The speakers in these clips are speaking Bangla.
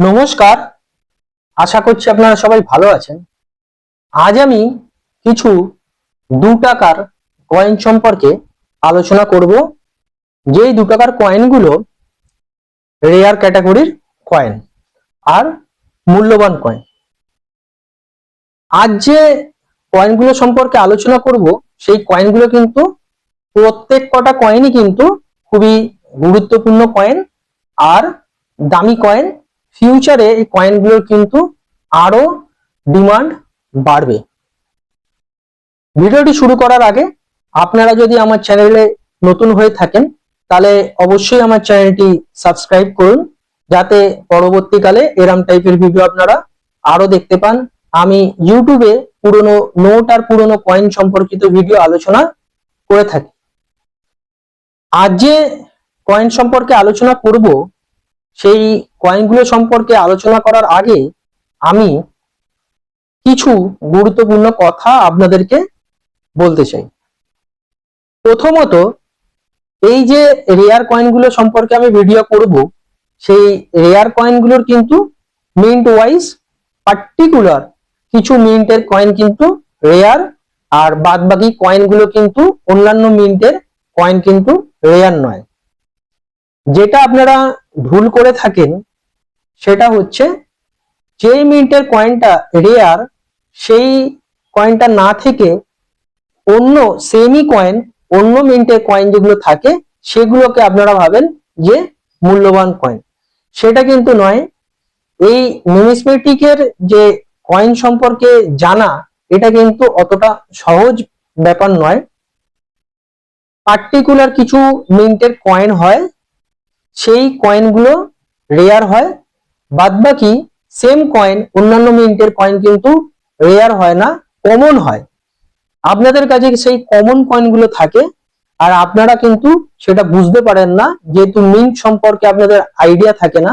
নমস্কার। আশা করছি আপনারা সবাই ভালো আছেন। আজ আমি কিছু দু টাকার কয়েন সম্পর্কে আলোচনা করব। যেই দু টাকার কয়েনগুলো রেয়ার ক্যাটাগরির কয়েন আর মূল্যবান কয়েন আজ যে কয়েনগুলো সম্পর্কে আলোচনা করব, সেই কয়েনগুলো কিন্তু প্রত্যেক কটা কয়েনই কিন্তু খুবই গুরুত্বপূর্ণ কয়েন আর দামি কয়েন ফিউচারে এই কয়েনগুলোর কিন্তু আরও ডিমান্ড বাড়বে। ভিডিওটি শুরু করার আগে আপনারা যদি আমার চ্যানেলে নতুন হয়ে থাকেন, তাহলে অবশ্যই আমার চ্যানেলটি সাবস্ক্রাইব করুন, যাতে পরবর্তীকালে এরম টাইপের ভিডিও আপনারা আরও দেখতে পান। আমি ইউটিউবে পুরনো নোট আর পুরনো কয়েন সম্পর্কিত ভিডিও আলোচনা করে থাকি। আজ যে কয়েন সম্পর্কে আলোচনা করব সেই কয়েনগুলো সম্পর্কে আলোচনা করার আগে আমি কিছু গুরুত্বপূর্ণ কথা আপনাদেরকে বলতে চাই। প্রথমত, এই যে রেয়ার কয়েনগুলো সম্পর্কে আমি ভিডিও করব, সেই রেয়ার কয়েনগুলোর কিন্তু মিন্ট ওয়াইজ পার্টিকুলার কিছু মিন্টের কয়েন কিন্তু রেয়ার আর বাদবাকি কয়েনগুলো কিন্তু অন্যান্য মিন্টের কয়েন কিন্তু রেয়ার নয়। যেটা আপনারা ভুল করে থাকেন, সেটা হচ্ছে যে মিনিটের কয়েনটা রেয়ার সেই কয়েনটা না থেকে অন্য সেমি কয়েন অন্য মিনিটের কয়েন যেগুলো থাকে, সেগুলোকে আপনারা ভাবেন যে মূল্যবান কয়েন সেটা কিন্তু নয়, এই নিউমিসমেটিকের যে কয়েন সম্পর্কে জানা, এটা কিন্তু অতটা সহজ ব্যাপার নয়। পার্টিকুলার কিছু মিনিটের কয়েন হয় সেই কয়েনগুলো রেয়ার হয়। বাদবাকি সেম কয়েন অন্যান্য মিন্টের কয়েন কিন্তু রেয়ার হয় না কমন হয়। আপনাদের কাছে সেই কমন কয়েনগুলো থাকে আর আপনারা কিন্তু সেটা বুঝতে পারেন না, যেহেতু মিন্ট সম্পর্কে আপনাদের আইডিয়া থাকে না,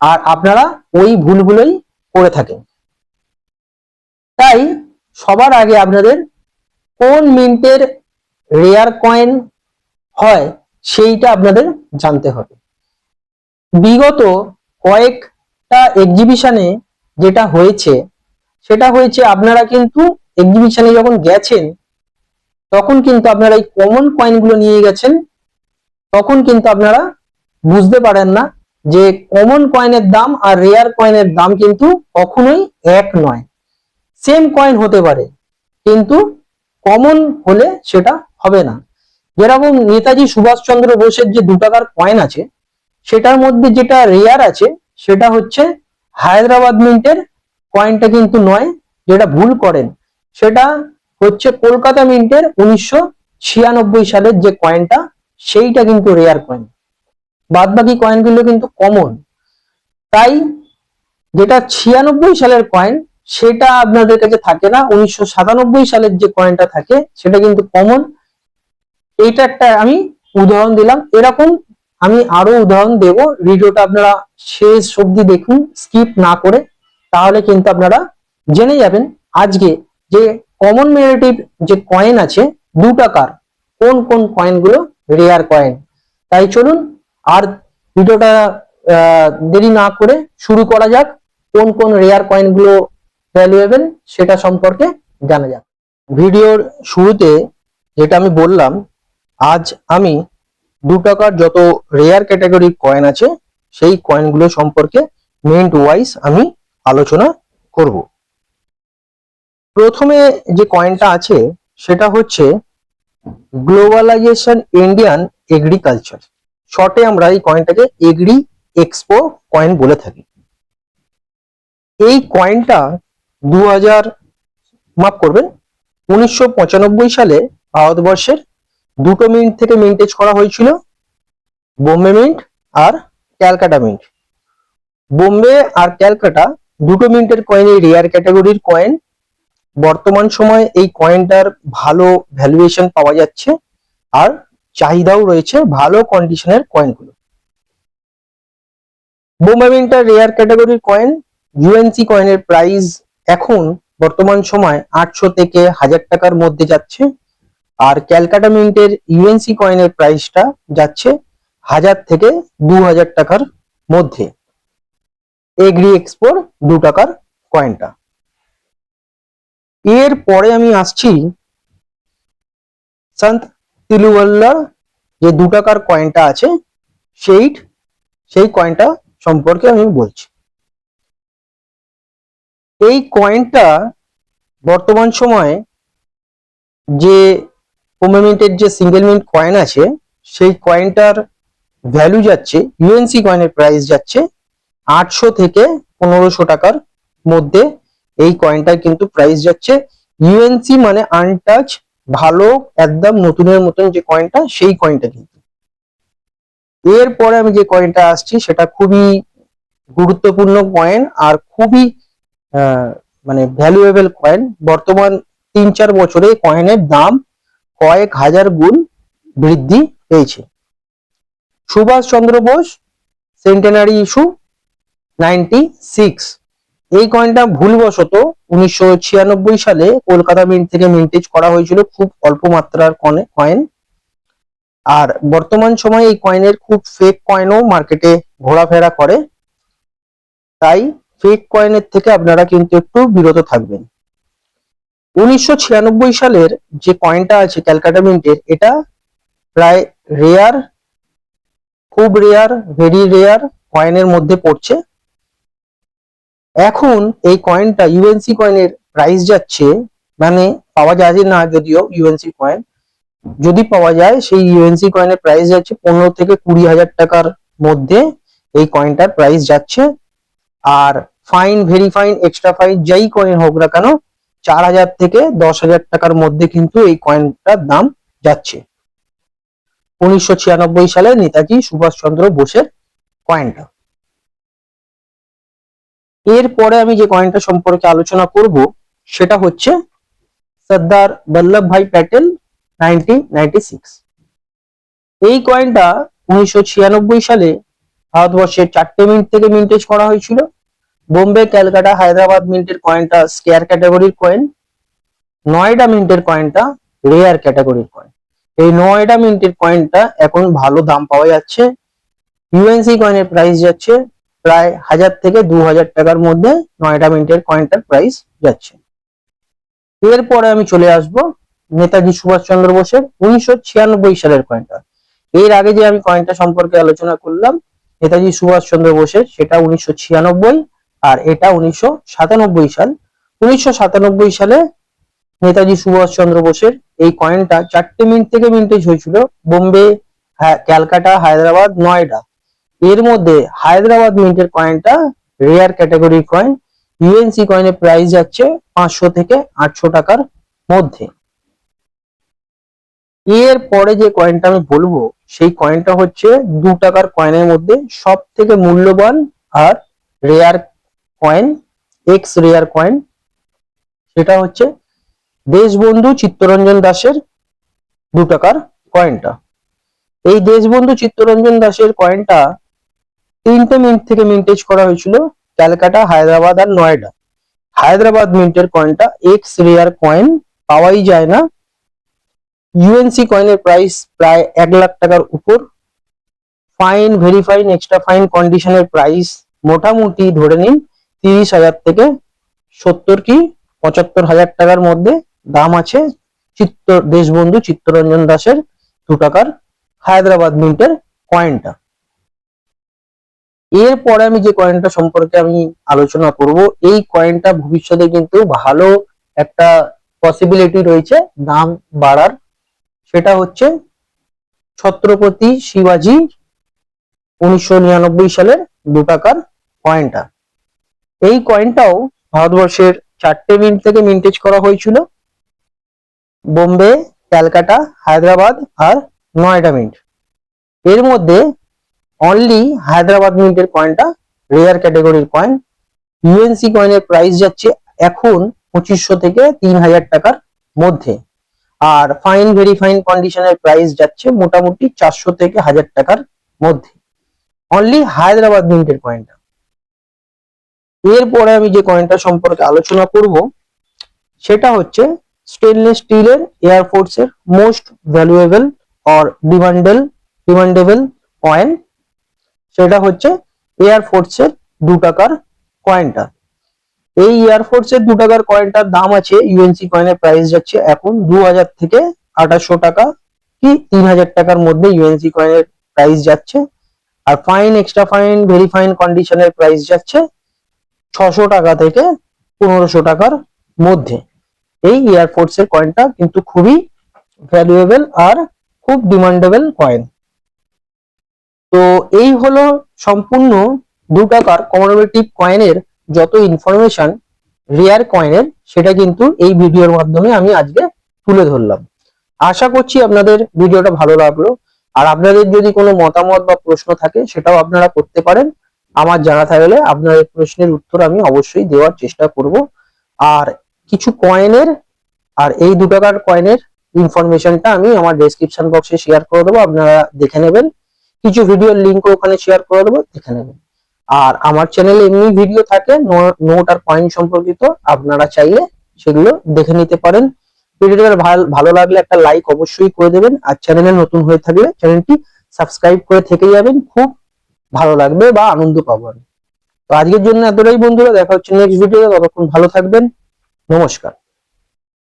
আর আপনারা ওই ভুলগুলোই করে থাকেন। তাই সবার আগে আপনাদের কোন মিন্টের রেয়ার কয়েন হয় সেইটা আপনাদের জানতে হবে। বিগত কয়েকটা এক্সিবিশনে যেটা হয়েছে, সেটা হয়েছে আপনারা কিন্তু এক্সিবিশনে যখন গেছেন, তখন কিন্তু আপনারা এই কমন কয়েনগুলো নিয়ে গেছেন, তখন কিন্তু আপনারা বুঝতে পারেন না যে কমন কয়েনের দাম আর রেয়ার কয়েনের দাম কিন্তু কখনোই এক নয়। সেম কয়েন হতে পারে, কিন্তু কমন হলে সেটা হবে না। যেরকম নেতাজি সুভাষচন্দ্র বোসের যে দু টাকার কয়েন আছে, সেটার মধ্যে যেটা রেয়ার আছে, সেটা হচ্ছে হায়দ্রাবাদ মিন্টের কয়েনটা কিন্তু নয়, যেটা ভুল করেন। সেটা হচ্ছে কলকাতা মিন্টের উনিশশো ছিয়ানব্বই সালের যে কয়েনটা সেইটা কিন্তু রেয়ার কয়েন বাদ বাকি কয়েনগুলো কিন্তু কমন তাই যেটা ছিয়ানব্বই সালের কয়েন সেটা আপনাদের কাছে থাকে না, উনিশশো সাতানব্বই সালের যে কয়েনটা থাকে, সেটা কিন্তু কমন এইটা একটা আমি উদাহরণ দিলাম। এরকম আমি আরও উদাহরণ দেব। ভিডিওটা আপনারা শেষ অবধি দেখুন, স্কিপ না করে। তাহলে কিন্তু আপনারা জেনে যাবেন আজকে যে কমন মেরিটিভ যে কয়েন আছে দু টাকার কোন কোন কয়েনগুলো রেয়ার কয়েন তাই চলুন, আর ভিডিওটা দেরি না করে শুরু করা যাক। কোন কোন রেয়ার কয়েনগুলো ভ্যালুয়েবল সেটা সম্পর্কে জানা যাক। ভিডিওর শুরুতে যেটা আমি বললাম আজ আমি দু টাকার যত রেয়ার ক্যাটাগরির কয়েন আছে, সেই কয়েনগুলো সম্পর্কে মিন্ট ওয়াইজ আমি আলোচনা করব। প্রথমে যে কয়েনটা আছে, সেটা হচ্ছে গ্লোবালাইজেশন ইন্ডিয়ান এগ্রিকালচার শর্টে আমরা এই কয়েনটাকে এগ্রি এক্সপো কয়েন বলে থাকি। এই কয়েনটা দু হাজার মাফ করবেন, উনিশশো পঁচানব্বই সালে ভারতবর্ষের দুটো মিন্ট থেকে মিন্টেজ করা হয়েছিল। বোম্বে মিন্ট আর ক্যালকাটা মিন্ট বোম্বে আর ক্যালকাটা দুটো মিন্টের এই রেয়ার ক্যাটাগরির কয়েন বর্তমান সময়ে এই কয়েনটার ভালো ভ্যালুয়েশন পাওয়া যাচ্ছে আর চাহিদাও রয়েছে ভালো কন্ডিশনের কয়েনগুলো বোম্বে মিন্টার রেয়ার ক্যাটাগরির কয়েন ইউএনসি কয়েনের প্রাইস এখন বর্তমান সময় আটশো থেকে হাজার টাকার মধ্যে যাচ্ছে। আর ক্যালকাটা মিন্টের ইউএনসি কয়েনের প্রাইসটা যাচ্ছে হাজার থেকে দু হাজার টাকার মধ্যে। এগ্রি এক্সপোর দু টাকার কয়েনটা এর পরে আমি আসছি সন্ত তিলুবল্লার যে দু টাকার কয়েনটা আছে, সেই সেই কয়েনটা সম্পর্কে আমি বলছি। এই কয়েনটা বর্তমান সময়ে যে পনেরো যে সিঙ্গেল মিনিট কয়েন আছে, সেই কয়েনটার ভ্যালু যাচ্ছে ইউএনসি কয়েনের প্রাইস যাচ্ছে আটশো থেকে পনেরোশো টাকার মধ্যে এই কয়েনটার কিন্তু প্রাইস যাচ্ছে। ইউএনসি মানে আনটাচ ভালো, একদম নতুনের মতন যে কয়েনটা সেই কয়েনটা কিন্তু। এরপরে আমি যে কয়েনটা আসছি, সেটা খুবই গুরুত্বপূর্ণ কয়েন আর খুবই মানে ভ্যালুয়েবল কয়েন বর্তমান তিন চার বছরে কয়েনের দাম কয়েক হাজার গুণ বৃদ্ধি পেয়েছে। Subhash Chandra Bose centenary issue ninety six এই কয়েনটা ভুলবশত উনিশশো ছিয়ানব্বই সালে কলকাতা মিন্ট থেকে মিন্টেজ করা হয়েছিল খুব অল্প মাত্রার কয়েন আর বর্তমান সময়ে এই কয়েনের খুব ফেক কয়েনও মার্কেটে ঘোরাফেরা করে। তাই ফেক কয়েনের থেকে আপনারা কিন্তু একটু বিরত থাকবেন। উনিশশো ছিয়ানব্বই সালের যে কয়েনটা আছে ক্যালকাটা মিন্টের, এটা প্রায় রেয়ার খুব রেয়ার ভেরি রেয়ার কয়েনের মধ্যে পড়ছে। এখন এই কয়েনটা ইউএনসি কয়েনের প্রাইস যাচ্ছে মানে পাওয়া যায় না যদিও ইউএনসি কয়েন যদি পাওয়া যায় সেই ইউএনসি কয়েনের প্রাইস যাচ্ছে পনেরো থেকে কুড়ি হাজার টাকার মধ্যে এই কয়েনটার প্রাইস যাচ্ছে। আর fine very fine extra fine যাই কয়েন হোক না কেন চার হাজার থেকে দশ হাজার টাকার মধ্যে কিন্তু এই কয়েনটার দাম যাচ্ছে। উনিশশো ছিয়ানব্বই সালে নেতাজি সুভাষচন্দ্র বোসের কয়েনটা এরপরে আমি যে কয়েনটা সম্পর্কে আলোচনা করব, সেটা হচ্ছে সর্দার বল্লভ ভাই প্যাটেল এই কয়েনটা উনিশশো ছিয়ানব্বই সালে ভারতবর্ষের চারটে মিনিট থেকে মিন্টেজ করা হয়েছিল। বোম্বে, ক্যালকাটা, হায়দ্রাবাদ মিন্টের কয়েনটা স্কেয়ার ক্যাটাগরির কয়েন নয়ডা মিন্টের কয়েনটা রেয়ার ক্যাটাগরির কয়েন এই নয়ডা মিন্টের কয়েনটা এখন ভালো দাম পাওয়া যাচ্ছে। ইউএনসি কয়েনের প্রাইস যাচ্ছে প্রায় হাজার থেকে দু হাজার টাকার মধ্যে নয়ডা মিন্টের কয়েনটার প্রাইস যাচ্ছে। এরপরে আমি চলে আসব নেতাজি সুভাষচন্দ্র বোসের উনিশশো ছিয়ানব্বই সালের কয়েনটা এর আগে যে আমি কয়েনটা সম্পর্কে আলোচনা করলাম, নেতাজি সুভাষচন্দ্র বোসের, সেটা উনিশশো ছিয়ানব্বই আর এটা উনিশশো সাতানব্বই সাল। উনিশশো সাতানব্বই সালে নেতাজি সুভাষচন্দ্র বোসের এই কয়েনটা চারটে মিনিট থেকে মিন্টেজ হয়েছিল। বোম্বে হ্যাঁ, ক্যালকাটা হায়দ্রাবাদ নয়ডা। এর মধ্যে হায়দ্রাবাদ মিন্টের কয়েনটা রেয়ার ক্যাটাগরি কয়েন ইউএনসি কয়েনের প্রাইস যাচ্ছে পাঁচশো থেকে আটশো টাকার মধ্যে। এর পরে যে কয়েনটা আমি বলব সেই কয়েনটা হচ্ছে দু টাকার কয়েনের মধ্যে সব থেকে মূল্যবান আর rare coin ex rare coin সেটা হচ্ছে দেশবন্ধু চিত্তরঞ্জন দাসের দু টাকার কয়েনটা এই দেশবন্ধু চিত্তরঞ্জন দাসের কয়েনটা তিনটে মিনিট থেকে মিন্টেজ করা হয়েছিল ক্যালকাটা, হায়দ্রাবাদ আর নয়ডা। হায়দ্রাবাদ মিন্টের কয়েনটা এক্স রেয়ার কয়েন পাওয়াই যায় না। ইউএনসি কয়েনের প্রাইস প্রায় এক লাখ টাকার উপর। Fine very fine extra fine কন্ডিশনের প্রাইস মোটামুটি ধরে নিন তিরিশ হাজার থেকে সত্তর কি পঁচাত্তর হাজার টাকার মধ্যে দাম আছে চিত্ত দেশবন্ধু চিত্তরঞ্জন দাসের দু টাকার হায়দ্রাবাদ মিন্টের কয়েনটা এরপরে আমি যে কয়েনটা সম্পর্কে আমি আলোচনা করব, এই কয়েনটা ভবিষ্যতে কিন্তু ভালো একটা পসিবিলিটি রয়েছে দাম বাড়ার। সেটা হচ্ছে ছত্রপতি শিবাজি উনিশশো নিরানব্বই সালের দু টাকার কয়েনটা এই কয়েনটাও ভারতবর্ষের চারটে মিনিট থেকে মিন্টেজ করা হয়েছিল। বোম্বে, ক্যালকাটা, হায়দ্রাবাদ আর নয়ডা মিন্ট এর মধ্যে অনলি হায়দ্রাবাদ মিন্টের কয়েনটা রেয়ার ক্যাটাগরির কয়েন ইউএনসি কয়েনের প্রাইস যাচ্ছে এখন পঁচিশশো থেকে তিন হাজার টাকার মধ্যে। আর ফাইন ভেরি ফাইন কন্ডিশনের প্রাইস যাচ্ছে মোটামুটি চারশো থেকে হাজার টাকার মধ্যে। অনলি হায়দ্রাবাদ মিন্টের কয়েনটা এরপরে আমি যে কয়েনটা সম্পর্কে আলোচনা করব, সেটা হচ্ছে স্টেনলেস স্টিলের এয়ারফোর্সের মোস্ট ভ্যালুয়েবল অর ডিমান্ডেল ডিমান্ডেবল কয়েন সেটা হচ্ছে এয়ারফোর্সের দু টাকার কয়েনটা এই এয়ারফোর্স এর দু টাকার কয়েনটার দাম আছে ইউএনসি কয়েনের প্রাইস যাচ্ছে এখন দু হাজার থেকে আঠাশশো টাকা কি তিন হাজার টাকার মধ্যে ইউএনসি কয়েনের প্রাইস যাচ্ছে। আর fine extra fine very fine কন্ডিশনের প্রাইস যাচ্ছে ছশো টাকা থেকে পনেরোশো টাকার মধ্যে। এই এয়ারফোর্স এর কয়েনটা কিন্তু খুবই ভ্যালুয়েবল আর খুব ডিমান্ডেবল কয়েন তো এই হলো সম্পূর্ণ দু টাকার কমোডেটিভ কয়েনের যত ইনফরমেশন রেয়ার কয়েনের সেটা কিন্তু এই ভিডিওর মাধ্যমে আমি আজকে তুলে ধরলাম। আশা করছি আপনাদের ভিডিওটা ভালো লাগল। আর আপনাদের যদি কোনো মতামত বা প্রশ্ন থাকে, সেটাও আপনারা করতে পারেন। আমার জানা থাকলে আপনাদের প্রশ্নের উত্তর আমি অবশ্যই দেওয়ার চেষ্টা করব। আর কিছু কয়েনের আর এই দু টাকার কয়েনের ইনফরমেশনটা আমি আমার ডেসক্রিপশন বক্সে শেয়ার করে দেবো, আপনারা দেখে নেবেন। কিছু ভিডিওর লিঙ্কও ওখানে শেয়ার করে দেবো, দেখে নেবেন। আর আমার চ্যানেলে এমনি ভিডিও থাকে নোট আর কয়েন সম্পর্কিত, আপনারা চাইলে সেগুলো দেখে নিতে পারেন। ভিডিওটা ভালো লাগলে একটা লাইক অবশ্যই করে দেবেন। আর চ্যানেলে নতুন হয়ে থাকলে চ্যানেলটি সাবস্ক্রাইব করে থেকে যাবেন। খুব ভালো লাগবে বা আনন্দ পাবো তো আজকের জন্য এতটাই বন্ধুরা, দেখা হচ্ছে নেক্সট ভিডিও ততক্ষণ ভালো থাকবেন। নমস্কার।